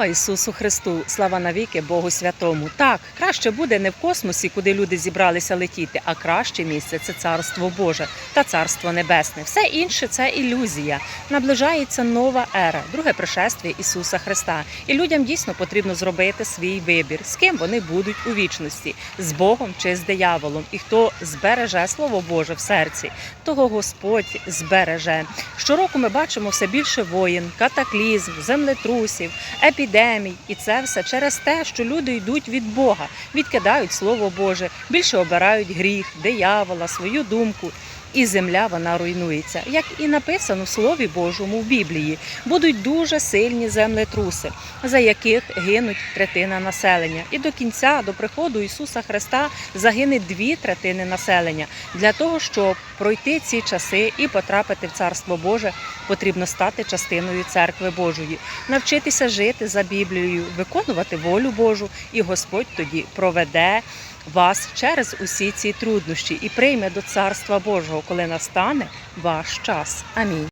Слава Ісусу Христу! Слава навіки Богу Святому! Так, краще буде не в космосі, куди люди зібралися летіти, а краще місце це Царство Боже та Царство Небесне. Все інше це ілюзія. Наближається нова ера, друге пришествие Ісуса Христа. І людям дійсно потрібно зробити свій вибір, з ким вони будуть у вічності, з Богом чи з дияволом. І хто збереже Слово Боже в серці, того Господь збереже. Щороку ми бачимо все більше воїн, катаклізм, землетрусів, епідемій, і це все через те, що люди йдуть від Бога, відкидають Слово Боже, більше обирають гріх, диявола, свою думку. І земля вона руйнується, як і написано в Слові Божому в Біблії. Будуть дуже сильні землетруси, за яких гинуть третина населення. І до кінця, до приходу Ісуса Христа, загине дві третини населення. Для того, щоб пройти ці часи і потрапити в Царство Боже, потрібно стати частиною церкви Божої, навчитися жити за Біблією, виконувати волю Божу, і Господь тоді проведе вас через усі ці труднощі і прийме до Царства Божого, коли настане ваш час. Амінь.